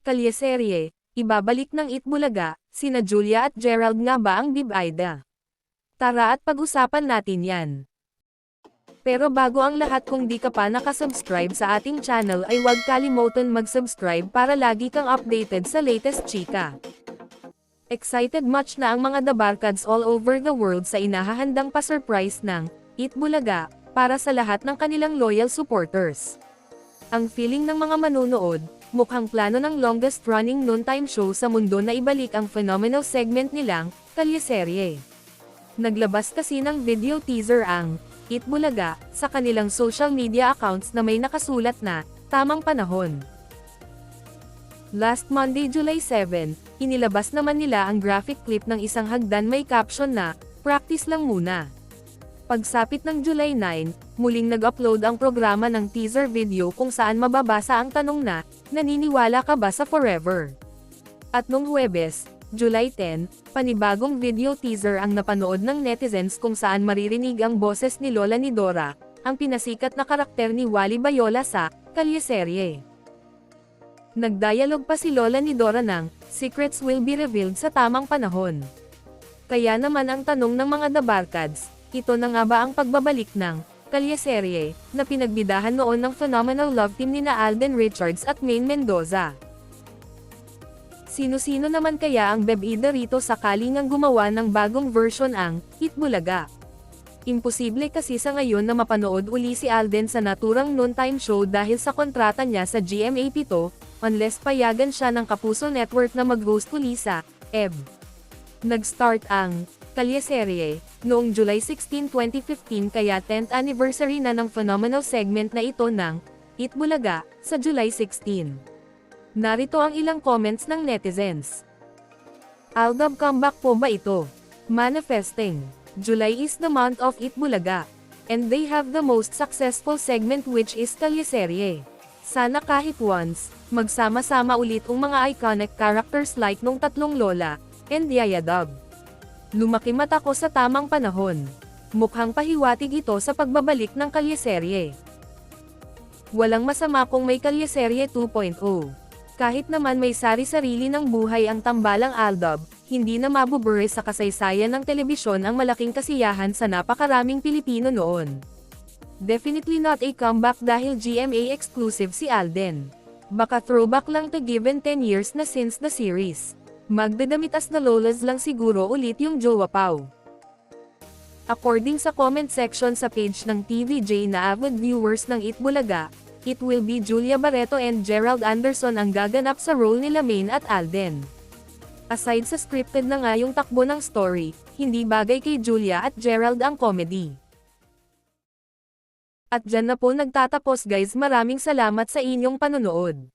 Kalyeserye, ibabalik ng Itbulaga, sina Julia at Gerald nga ba ang bibida? Tara at pag-usapan natin yan. Pero bago ang lahat kung di ka pa nakasubscribe sa ating channel ay huwag kalimutan mag-subscribe para lagi kang updated sa latest chika. Excited much na ang mga dabarkads all over the world sa inahahandang pa-surprise ng Eat Bulaga para sa lahat ng kanilang loyal supporters. Ang feeling ng mga manunood, mukhang plano ng longest running noontime show sa mundo na ibalik ang phenomenal segment nilang Kalyeserye. Naglabas kasi ng video teaser ang Eat Bulaga sa kanilang social media accounts na may nakasulat na tamang panahon. Last Monday, July 7, inilabas naman nila ang graphic clip ng isang hagdan may caption na, Practice lang muna. Pagsapit ng July 9, muling nag-upload ang programa ng teaser video kung saan mababasa ang tanong na, naniniwala ka ba sa forever? At nung Huwebes, July 10, panibagong video teaser ang napanood ng netizens kung saan maririnig ang boses ni Lola ni Dora, ang pinasikat na karakter ni Wally Bayola sa Kalyeserye. Nagdialog pa si Lola ni Dora ng, secrets will be revealed sa tamang panahon. Kaya naman ang tanong ng mga dabarkads, ito na nga ba ang pagbabalik ng Kalyeserye, na pinagbidahan noon ng phenomenal love team ni na Alden Richards at Maine Mendoza. Sino-sino naman kaya ang bebida rito sakaling ang gumawa ng bagong version ang Itbulaga? Imposible kasi sa ngayon na mapanood uli si Alden sa naturang noontime show dahil sa kontrata niya sa GMA7, unless payagan siya ng Kapuso Network na mag-host uli sa EB. Nag-start ang Kalyeserye noong July 16, 2015 kaya 10th anniversary na ng phenomenal segment na ito ng Itbulaga sa July 16. Narito ang ilang comments ng netizens. Aldab comeback po ba ito? Manifesting. July is the month of Itbulaga. And they have the most successful segment which is Kalyeserye. Sana kahit once, magsama-sama ulit ang mga iconic characters like nung tatlong lola, and Yayadab. Lumaki mata ko sa tamang panahon. Mukhang pahiwatig ito sa pagbabalik ng Kalyeserye. Walang masama kung may Kalyeserye 2.0. Kahit naman may sari-sarili ng buhay ang tambalang Aldab, hindi na mabubure sa kasaysayan ng telebisyon ang malaking kasiyahan sa napakaraming Pilipino noon. Definitely not a comeback dahil GMA exclusive si Alden. Baka throwback lang to given 10 years na since the series. Magdadamit as na lolas lang siguro ulit yung Jowa Pau. According sa comment section sa page ng TVJ na avid viewers ng Itbulaga, it will be Julia Barreto and Gerald Anderson ang gaganap sa role nila Maine at Alden. Aside sa scripted na nga yung takbo ng story, hindi bagay kay Julia at Gerald ang comedy. At dyan na po nagtatapos guys maraming salamat sa inyong panonood.